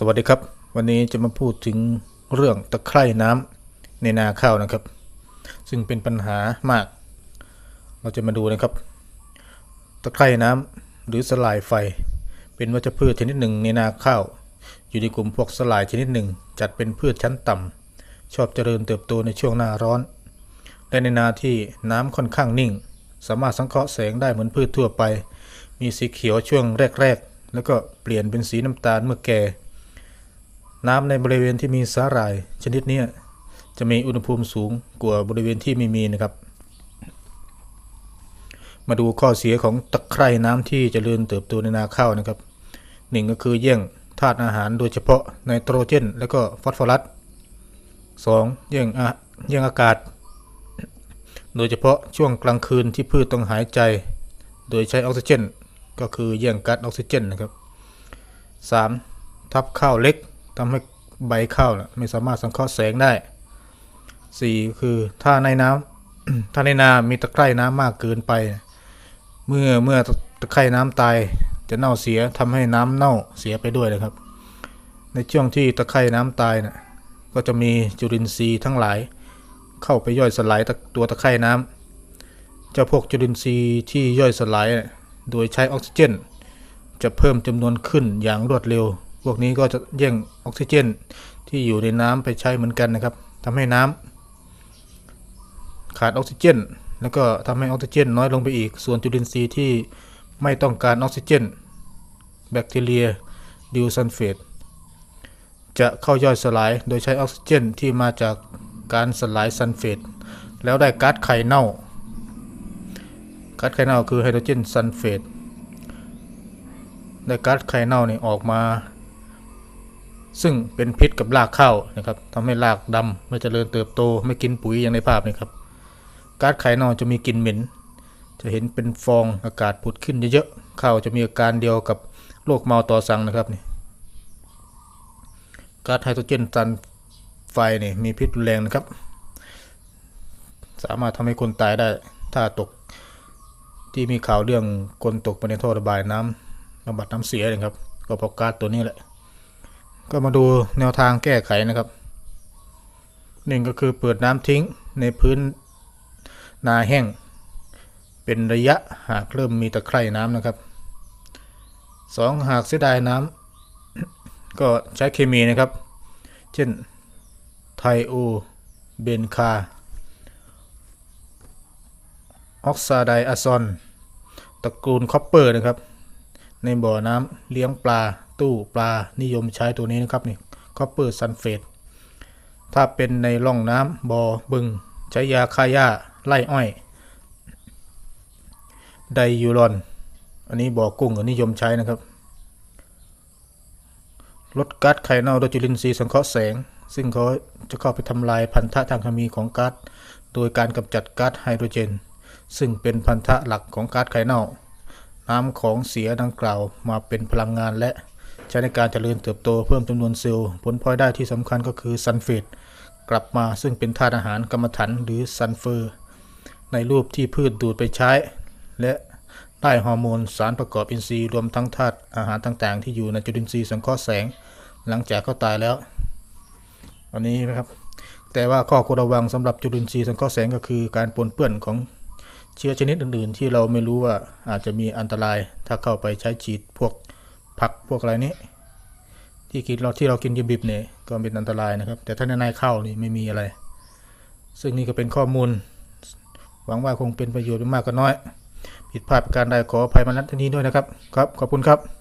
สวัสดีครับ วันนี้จะมาพูดถึงเรื่องตะไคร่น้ำในนาข้าวนะครับ ซึ่งเป็นปัญหามาก เราจะมาดูนะครับ ตะไคร่น้ำหรือสลายไฟ เป็นวัชพืชชนิดหนึ่งในนาข้าว อยู่ในกลุ่มพวกสลายชนิดหนึ่ง จัดเป็นพืชชั้นต่ำชอบเจริญเติบโตในช่วงหน้าร้อนและในนาที่น้ำค่อนข้างนิ่ง สามารถสังเคราะห์แสงได้เหมือนพืชทั่วไป มีสีเขียวช่วงแรก ๆ แล้วก็เปลี่ยนเป็นสีน้ำตาลเมื่อแก่ น้ำในบริเวณที่มีสาหร่ายชนิดนี้จะมีอุณหภูมิสูงกว่าบริเวณที่ไม่มีนะครับ มาดูข้อเสียของตะไคร่น้ำที่เจริญเติบโตในนาข้าวนะครับหนึ่งก็คือแย่งธาตุอาหารโดยเฉพาะไนโตรเจน และก็ฟอสฟอรัสสองแย่งอะแย่งอากาศ โดยเฉพาะช่วงกลางคืนที่พืชต้องหายใจ โดยใช้ออกซิเจน ก็คือแย่งก๊าซออกซิเจนนะครับ 3. ทับข้าวเล็ก ทำให้ใบข้าวนะไม่สามารถสังเคราะห์แสงได้ 4. คือถ้าในน้ำถ้าในนา มีตะไคร่น้ำมากเกินไป เมื่อเมื่อตะไคร่น้ำตายจะเน่าเสียทำให้น้ำเน่าเสียไปด้วยนะครับ ในช่วงที่ตะไคร่น้ำตายนะก็จะมีจุลินทรีย์ทั้งหลาย เข้าไปย่อยสลายตัวตะไคร่น้ำเจ้าพวกจุลินทรีย์ที่ย่อยสลาย โดยใช้ออกซิเจน จะเพิ่มจำนวนขึ้นอย่างรวดเร็ว พวกนี้ก็จะแย่งออกซิเจนที่อยู่ในน้ำไปใช้เหมือนกันนะครับทำให้น้ำขาดออกซิเจน แล้วก็ทำให้ออกซิเจน น้อยลงไปอีก ส่วนจุลินทรีย์ที่ไม่ต้องการออกซิเจน แบคทีเรียดิวซัลเฟตจะเข้าย่อยสลายโดยใช้ออกซิเจนที่มาจากการสลายซัลเฟตแล้วได้ก๊าซไข่เน่าก๊าซไข่เน่าคือไฮโดรเจนซัลเฟตได้ก๊าซไข่เน่าเนี่ยออกมา ซึ่งเป็นพิษกับรากข้าวนะครับทำให้รากดำไม่เจริญเติบโตไม่กินปุ๋ยอย่างในภาพนี่ครับก๊าซไข่เน่าจะมีกลิ่นเหม็น จะเห็นเป็นฟองอากาศผุดขึ้นเยอะๆข้าวจะมีอาการเดียวกับโรคเมาต่อสังนะครับนี่ก๊าซไฮโดรเจนซัลไฟนี่มีพิษรุนแรงนะครับ สามารถทำให้คนตายได้ ถ้าตกที่มีข่าวเรื่องคนตกไปในท่อระบายน้ำบำบัดน้ำเสียนะครับ ก็เพราะก๊าซตัวนี้แหละ ก็มาดูแนวทางแก้ไขนะครับหนึ่งก็คือเปิดน้ำทิ้งในพื้นนาแห้ง เป็นระยะหากเริ่มมีตะไคร่น้ำนะครับสองหากเสียดายน้ำก็ใช้เคมีนะครับ เช่นไทโอเบนคา ออกซาไดอะซอนตระกูลคอปเปอร์นะครับ ในบ่อน้ำเลี้ยงปลา ตู้ปลานิยมใช้ตัวนี้นะครับนี่คอปเปอร์ซัลเฟตถ้าเป็นในร่องน้ำบ่อบึงใช้ยาฆ่าหญ้าไล่อ้อย ไดยูรอน อันนี้บ่อกุ้งก็นิยมใช้นะครับลดก๊าซไข่เน่าโดยจุลินทรีย์สังเคราะห์แสง ซึ่งเขาจะเข้าไปทำลายพันธะทางเคมีของก๊าซโดยการกำจัดก๊าซไฮโดรเจน ซึ่งเป็นพันธะหลักของก๊าซไข่เน่า น้ำของเสียดังกล่าวมาเป็นพลังงานและใช้ในการเจริญเติบโตเพิ่มจำนวนเซลล์ ผลพลอยได้ที่สำคัญก็คือซัลเฟตกลับมาซึ่งเป็นธาตุอาหารกรรมฐานหรือซัลเฟอร์ ในรูปที่พืชดูดไปใช้ และได้ฮอร์โมนสารประกอบอินทรีย์รวมทั้งธาตุอาหารต่างๆ ที่อยู่ในจุลินทรีย์สังเคราะห์แสง หลังจากเขาตายแล้ว อันนี้นะครับ แต่ว่าข้อควรระวังสำหรับจุลินทรีย์สังเคราะห์แสงก็คือการปนเปื้อนของ เชื้อชนิดอื่น ๆ ที่เราไม่รู้ว่าอาจจะมีอันตรายถ้าเข้าไปใช้ฉีดพวกผักพวกอะไรนี้ ที่กินเราที่เรากินดิบเนี่ยก็เป็นอันตรายนะครับ แต่ถ้าในายเข้าวนี่ไม่มีอะไร ซึ่งนี่ก็เป็นข้อมูล หวังว่าคงเป็นประโยชน์ไม่มากก็น้อย ผิดพลาดประการใดขออภัยมาณที่นี้ด้วยนะครับ ครับ ขอบคุณครับ